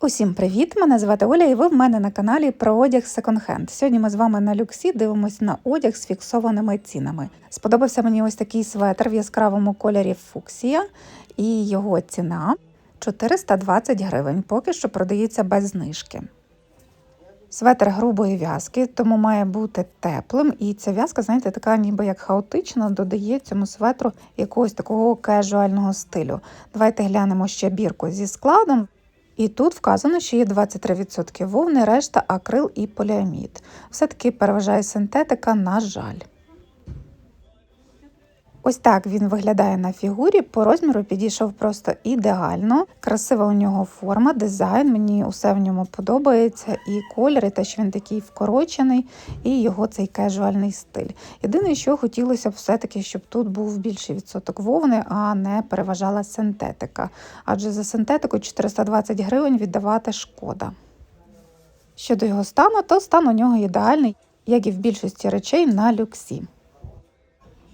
Усім привіт! Мене звати Оля, і ви в мене на каналі про одяг секонд-хенд. Сьогодні ми з вами на люксі дивимося на одяг з фіксованими цінами. Сподобався мені ось такий светр в яскравому кольорі фуксія, і його ціна 420 гривень. Поки що продається без знижки. Светр грубої в'язки, тому має бути теплим. І ця в'язка, знаєте, така ніби як хаотична, додає цьому светру якогось такого кежуального стилю. Давайте глянемо ще бірку зі складом. І тут вказано, що є 23% вовни, решта акрил і поліамід. Все-таки переважає синтетика, на жаль. Ось так він виглядає на фігурі. По розміру підійшов просто ідеально. Красива у нього форма, дизайн. Мені усе в ньому подобається. І колір, і те, що він такий вкорочений, і його цей кежуальний стиль. Єдине, що хотілося б все-таки, щоб тут був більший відсоток вовни, а не переважала синтетика. Адже за синтетику 420 гривень віддавати шкода. Щодо його стану, то стан у нього ідеальний, як і в більшості речей на люксі.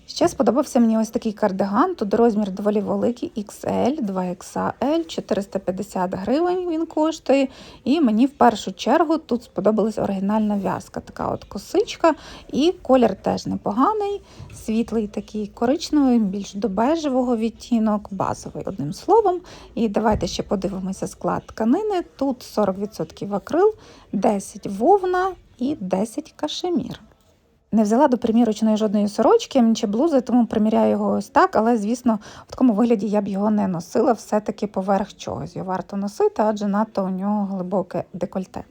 Ще сподобався мені ось такий кардиган. Тут розмір доволі великий XL, 2XL, 450 гривень він коштує. І мені в першу чергу тут сподобалась оригінальна в'язка, така от косичка, і колір теж непоганий, світлий такий коричневий, більш до бежевого відтінок, базовий, одним словом. І давайте ще подивимося склад тканини. Тут 40% акрил, 10 вовна і 10 кашемір. Не взяла до примірочної жодної сорочки чи блузи, тому приміряю його ось так, але, звісно, в такому вигляді я б його не носила, все-таки поверх чогось. Його варто носити, адже надто у нього глибоке декольте.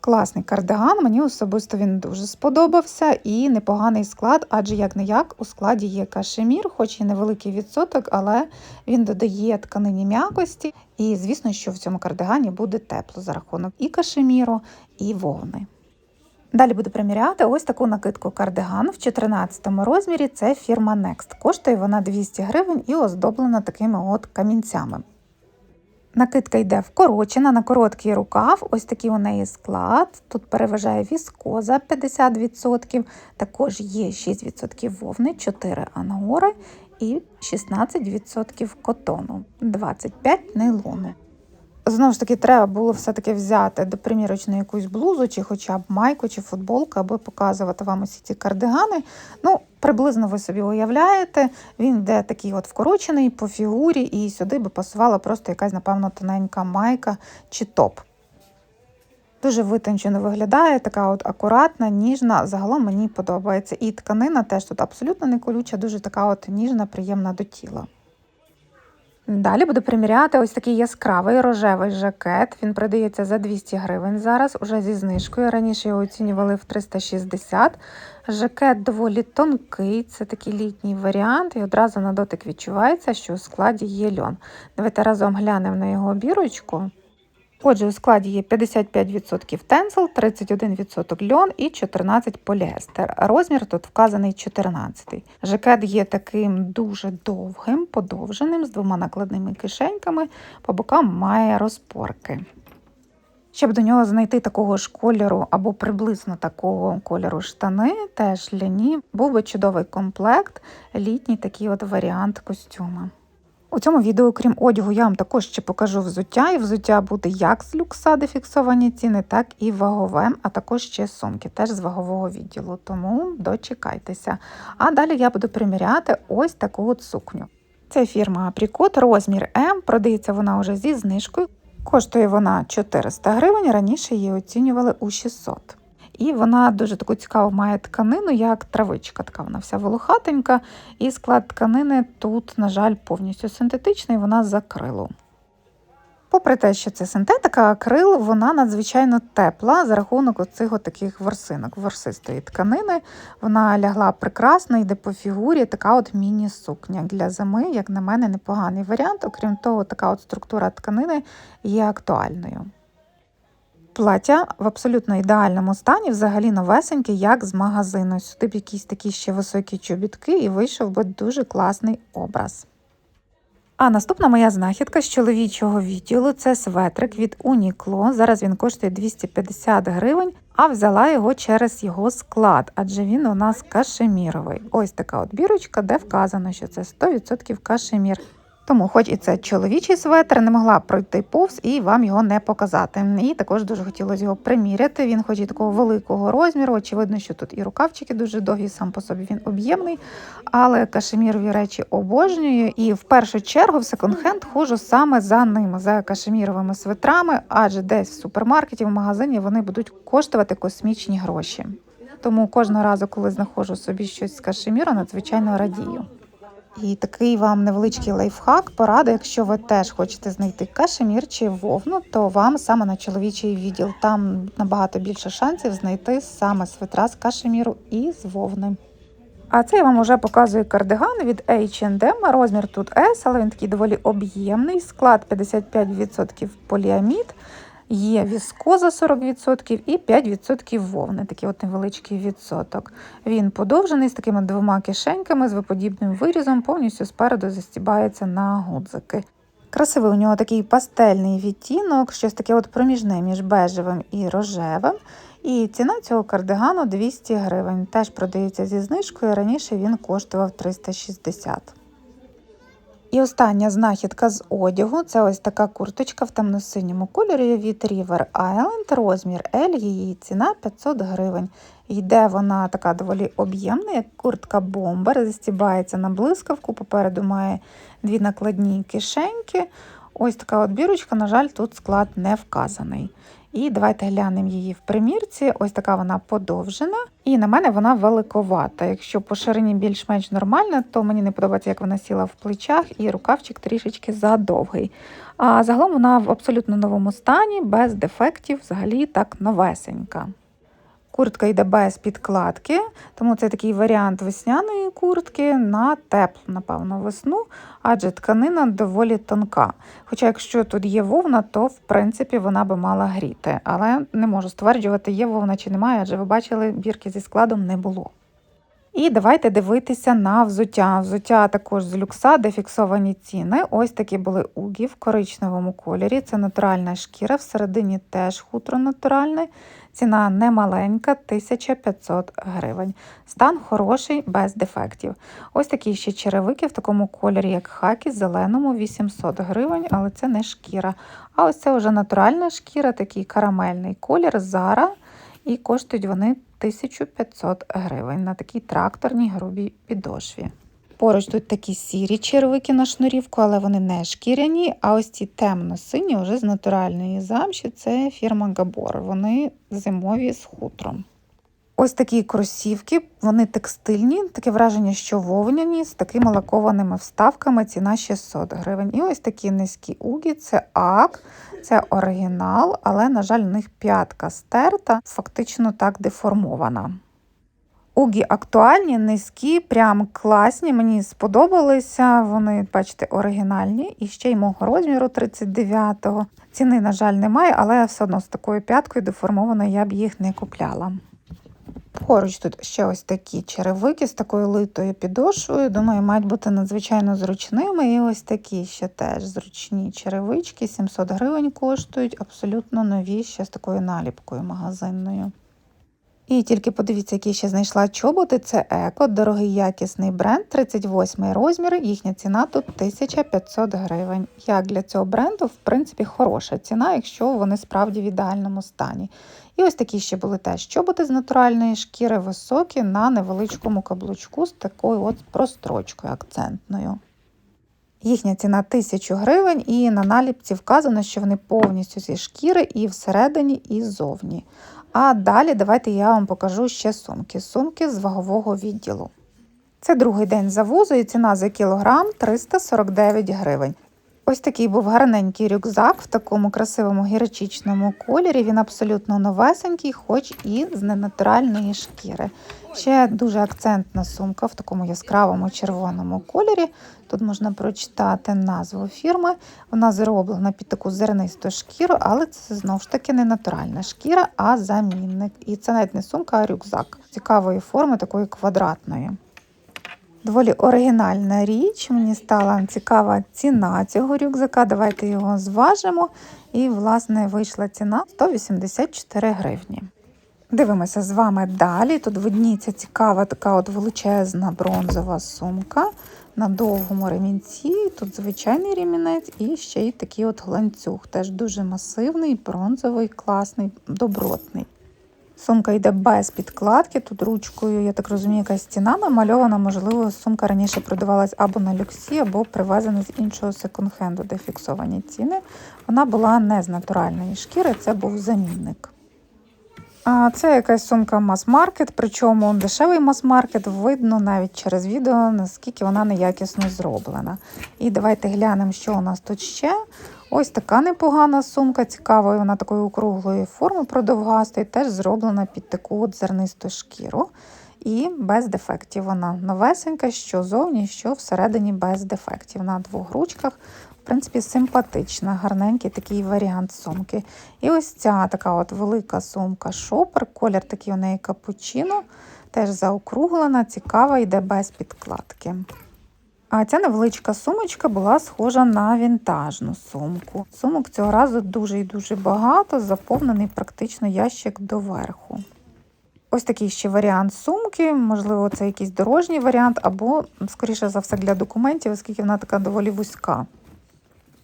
Класний кардиган, мені особисто він дуже сподобався і непоганий склад, адже як не як у складі є кашемір, хоч і невеликий відсоток, але він додає тканині м'якості. І, звісно, що в цьому кардигані буде тепло за рахунок і кашеміру, і вовни. Далі буду приміряти ось таку накидку кардиган в 14 розмірі. Це фірма Next. Коштує вона 200 гривень і оздоблена такими от камінцями. Накидка йде вкорочена на короткий рукав, ось такий у неї склад. Тут переважає віскоза 50%, також є 6% вовни, 4 ангори і 16% котону, 25% нейлону. Знову ж таки, треба було все-таки взяти до примірочної якусь блузу, чи хоча б майку, чи футболку, аби показувати вам усі ці кардигани. Ну, приблизно ви собі уявляєте, він йде такий от вкорочений по фігурі, і сюди би пасувала просто якась, напевно, тоненька майка чи топ. Дуже витончено виглядає, така от акуратна, ніжна. Загалом мені подобається. І тканина теж тут абсолютно не колюча, дуже така от ніжна, приємна до тіла. Далі буду приміряти ось такий яскравий рожевий жакет. Він продається за 200 гривень зараз, уже зі знижкою. Раніше його оцінювали в 360. Жакет доволі тонкий, це такий літній варіант, і одразу на дотик відчувається, що у складі є льон. Давайте разом глянемо на його бірочку. Отже, у складі є 55% тензел, 31% льон і 14% поліестер. Розмір тут вказаний 14. Жакет є таким дуже довгим, подовженим, з двома накладними кишеньками, по бокам має розпорки. Щоб до нього знайти такого ж кольору або приблизно такого кольору штани, теж ляні, був би чудовий комплект, літній такий от варіант костюма. У цьому відео, крім одягу, я вам також ще покажу взуття, і взуття буде як з люкса, де фіксовані ціни, так і вагове, а також ще сумки, теж з вагового відділу. Тому дочекайтеся. А далі я буду приміряти ось таку от сукню. Це фірма Апрікот, розмір М, продається вона вже зі знижкою. Коштує вона 400 гривень, раніше її оцінювали у 600 і вона дуже таку цікаву має тканину, як травичка. Така вона вся волохатенька. І склад тканини тут, на жаль, повністю синтетичний, вона з акрилу. Попри те, що це синтетика, акрил, вона надзвичайно тепла за рахунок оцих таких ворсинок, ворсистої тканини. Вона лягла прекрасно, йде по фігурі, така от міні-сукня. Для зими, як на мене, непоганий варіант. Окрім того, така от структура тканини є актуальною. Плаття в абсолютно ідеальному стані, взагалі новесеньке, як з магазину. Сюди б якісь такі ще високі чобітки, і вийшов би дуже класний образ. А наступна моя знахідка з чоловічого відділу це светрик від Uniqlo. Зараз він коштує 250 гривень, а взяла його через його склад, адже він у нас кашеміровий. Ось така от бірочка, де вказано, що це 100% кашемір. Тому, хоч і це чоловічий светр, не могла пройти повз і вам його не показати. І також дуже хотілося його приміряти. Він, хоч і такого великого розміру, очевидно, що тут і рукавчики дуже довгі, сам по собі він об'ємний. Але кашемірові речі обожнюю. І в першу чергу в секонд-хенд ходжу саме за ними, за кашеміровими светрами, адже десь в супермаркеті, в магазині вони будуть коштувати космічні гроші. Тому кожного разу, коли знаходжу собі щось з кашеміру, надзвичайно радію. І такий вам невеличкий лайфхак, порада, якщо ви теж хочете знайти кашемір чи вовну, то вам саме на чоловічий відділ. Там набагато більше шансів знайти саме свитра з кашеміру і з вовни. А це я вам вже показую кардиган від H&M. Розмір тут S, але він такий доволі об'ємний. Склад 55% поліамід. Є віскоза 40% і 5% вовни, такий от невеличкий відсоток. Він подовжений з такими двома кишеньками, з виподібним вирізом, повністю спереду застібається на гудзики. Красивий у нього такий пастельний відтінок, щось таке от проміжне між бежевим і рожевим. І ціна цього кардигану 200 гривень. Теж продається зі знижкою. Раніше він коштував 360. І остання знахідка з одягу це ось така курточка в темно-синьому кольорі від River Island, розмір L, її ціна 500 гривень. Йде вона така доволі об'ємна, як куртка бомбер, застібається на блискавку, попереду має дві накладні кишеньки. Ось така от бірочка, на жаль, тут склад не вказаний. І давайте глянемо її в примірці. Ось така вона подовжена. І на мене вона великовата. Якщо по ширині більш-менш нормальна, то мені не подобається, як вона сіла в плечах, і рукавчик трішечки задовгий. А загалом вона в абсолютно новому стані, без дефектів, взагалі так новесенька. Куртка йде без підкладки, тому це такий варіант весняної куртки на теплу, напевно, весну, адже тканина доволі тонка. Хоча, якщо тут є вовна, то в принципі вона би мала гріти. Але не можу стверджувати, є вовна чи немає, адже ви бачили, бірки зі складом не було. І давайте дивитися на взуття. Взуття також з люкса, де фіксовані ціни. Ось такі були угі в коричневому кольорі. Це натуральна шкіра, всередині теж хутро натуральне. Ціна немаленька, 1500 гривень. Стан хороший, без дефектів. Ось такі ще черевики в такому кольорі, як хакі, зеленому 800 гривень, але це не шкіра. А ось це вже натуральна шкіра, такий карамельний колір, зара. І коштують вони 1500 гривень на такій тракторній грубій підошві. Поруч тут такі сірі червики на шнурівку, але вони не шкіряні. А ось ці темно-сині вже з натуральної замші це фірма Габор. Вони зимові з хутром. Ось такі кросівки, вони текстильні, таке враження, що вовняні, з такими лакованими вставками, ціна 600 гривень. І ось такі низькі угі, це ак, це оригінал, але, на жаль, у них п'ятка стерта, фактично так деформована. Угі актуальні, низькі, прям класні. Мені сподобалися. Вони, бачите, оригінальні і ще й мого розміру 39-го. Ціни, на жаль, немає, але все одно з такою п'яткою деформованою я б їх не купляла. Поруч тут ще ось такі черевики з такою литою підошвою. Думаю, мають бути надзвичайно зручними. І ось такі ще теж зручні черевички, 700 гривень коштують, абсолютно нові, ще з такою наліпкою магазинною. І тільки подивіться, які ще знайшла чоботи. Це еко, дорогий якісний бренд, 38 розмір. Їхня ціна тут 1500 гривень. Як для цього бренду, в принципі, хороша ціна, якщо вони справді в ідеальному стані. І ось такі ще були теж чоботи з натуральної шкіри, високі на невеличкому каблучку з такою от прострочкою акцентною. Їхня ціна 1000 гривень, і на наліпці вказано, що вони повністю зі шкіри і всередині, і ззовні. А далі давайте я вам покажу ще сумки. Сумки з вагового відділу. Це другий день завозу і ціна за кілограм 349 гривень. Ось такий був гарненький рюкзак в такому красивому гірчичному кольорі. Він абсолютно новесенький, хоч і з ненатуральної шкіри. Ще дуже акцентна сумка в такому яскравому червоному кольорі. Тут можна прочитати назву фірми. Вона зроблена під таку зернисту шкіру, але це знову ж таки не натуральна шкіра, а замінник. І це навіть не сумка, а рюкзак цікавої форми, такої квадратної. Доволі оригінальна річ. Мені стала цікава ціна цього рюкзака. Давайте його зважимо. І, власне, вийшла ціна 184 гривні. Дивимося з вами далі. Тут видніється цікава така от величезна бронзова сумка на довгому ремінці. Тут звичайний ремінець і ще й такий от ланцюг. Теж дуже масивний, бронзовий, класний, добротний. Сумка йде без підкладки. Тут ручкою, я так розумію, якась стіна намальована. Можливо, сумка раніше продавалась або на люксі, або привезена з іншого секонд-хенду, де фіксовані ціни. Вона була не з натуральної шкіри, це був замінник. А це якась сумка мас-маркет, причому дешевий мас-маркет видно навіть через відео, наскільки вона неякісно зроблена. І давайте глянемо, що у нас тут ще. Ось така непогана сумка, цікавої, вона такої округлої форми продовгастої, теж зроблена під таку от зернисту шкіру. І без дефектів вона новесенька, що зовні, що всередині без дефектів. На двох ручках, в принципі, симпатична, гарненький такий варіант сумки. І ось ця така от велика сумка шопер, колір такий у неї капучино, теж заокруглена, цікава, йде без підкладки. А ця невеличка сумочка була схожа на вінтажну сумку. Сумок цього разу дуже і дуже багато, заповнений практично ящик доверху. Ось такий ще варіант сумки, можливо, це якийсь дорожній варіант, або, скоріше за все, для документів, оскільки вона така доволі вузька.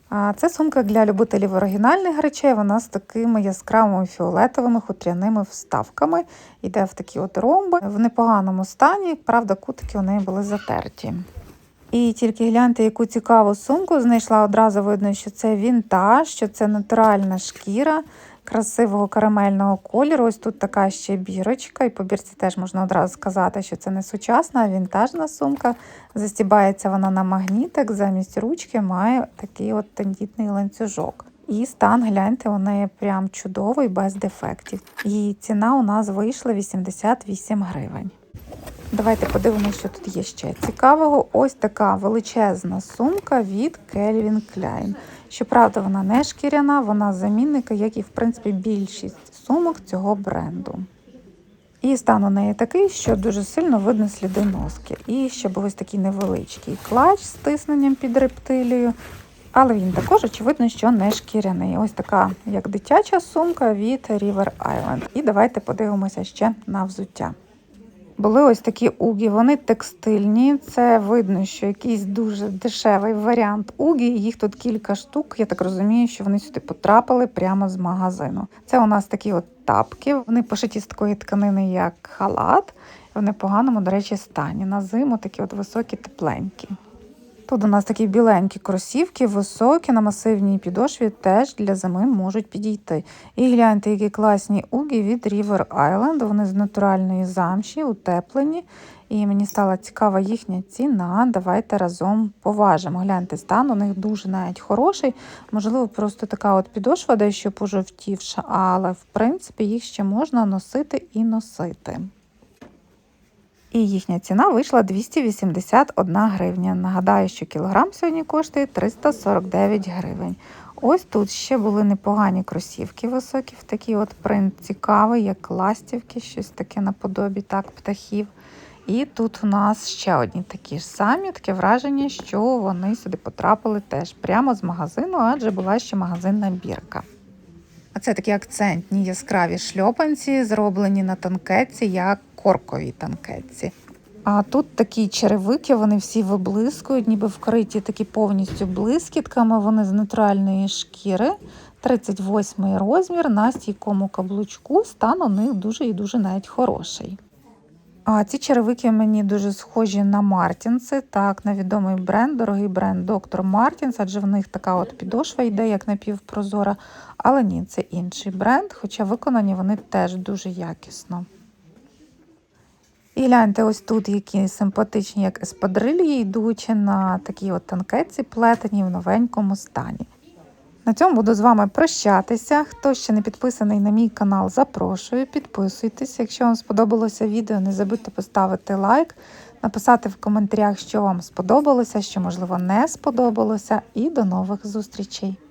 А це сумка для любителів оригінальних речей. Вона з такими яскравими фіолетовими хутряними вставками. Йде в такі от ромби в непоганому стані. Правда, кутики у неї були затерті. І тільки гляньте, яку цікаву сумку знайшла одразу видно, що це вінтаж, що це натуральна шкіра красивого карамельного кольору. Ось тут така ще бірочка, і по бірці теж можна одразу сказати, що це не сучасна, а вінтажна сумка. Застібається вона на магнітик, замість ручки має такий от тендітний ланцюжок. І стан, гляньте, у неї прям чудовий, без дефектів. І ціна у нас вийшла 88 гривень. Давайте подивимося, що тут є ще цікавого. Ось така величезна сумка від Calvin Klein. Щоправда, вона не шкіряна, вона замінника, як і в принципі більшість сумок цього бренду. І стан у неї такий, що дуже сильно видно сліди носки. І ще був ось такий невеличкий клач з тисненням під рептилію. Але він також, очевидно, що не шкіряний. Ось така, як дитяча сумка від River Island. І давайте подивимося ще на взуття. Були ось такі угі, вони текстильні. Це видно, що якийсь дуже дешевий варіант угі. Їх тут кілька штук. Я так розумію, що вони сюди потрапили прямо з магазину. Це у нас такі от тапки. Вони пошиті з такої тканини, як халат. В непоганому, до речі, стані. На зиму такі от високі, тепленькі. Тут у нас такі біленькі кросівки, високі на масивній підошві теж для зими можуть підійти. І гляньте, які класні угі від River Island. Вони з натуральної замші, утеплені. І мені стала цікава їхня ціна. Давайте разом поважимо. Гляньте, стан у них дуже навіть хороший. Можливо, просто така от підошва дещо пожовтівша, але в принципі їх ще можна носити і носити. І їхня ціна вийшла 281 гривня. Нагадаю, що кілограм сьогодні коштує 349 гривень. Ось тут ще були непогані кросівки високі, в такий от принт цікавий, як ластівки, щось таке наподобі так, птахів. І тут у нас ще одні такі ж самі, таке враження, що вони сюди потрапили теж прямо з магазину, адже була ще магазинна бірка. А це такі акцентні яскраві шльопанці, зроблені на танкетці, як корковій танкетці. А тут такі черевики, вони всі виблискують, ніби вкриті такі повністю блискітками. Вони з натуральної шкіри. 38 розмір на стійкому каблучку. Стан у них дуже і дуже навіть хороший. А ці черевики мені дуже схожі на Мартінси, так, на відомий бренд, дорогий бренд Доктор Мартінс, адже в них така от підошва йде, як напівпрозора. Але ні, це інший бренд, хоча виконані вони теж дуже якісно. І гляньте, ось тут які симпатичні, як еспадрильї йдуть на такій от танкетці плетені в новенькому стані. На цьому буду з вами прощатися. Хто ще не підписаний на мій канал, запрошую, підписуйтесь. Якщо вам сподобалося відео, не забудьте поставити лайк, написати в коментарях, що вам сподобалося, що, можливо, не сподобалося. І до нових зустрічей!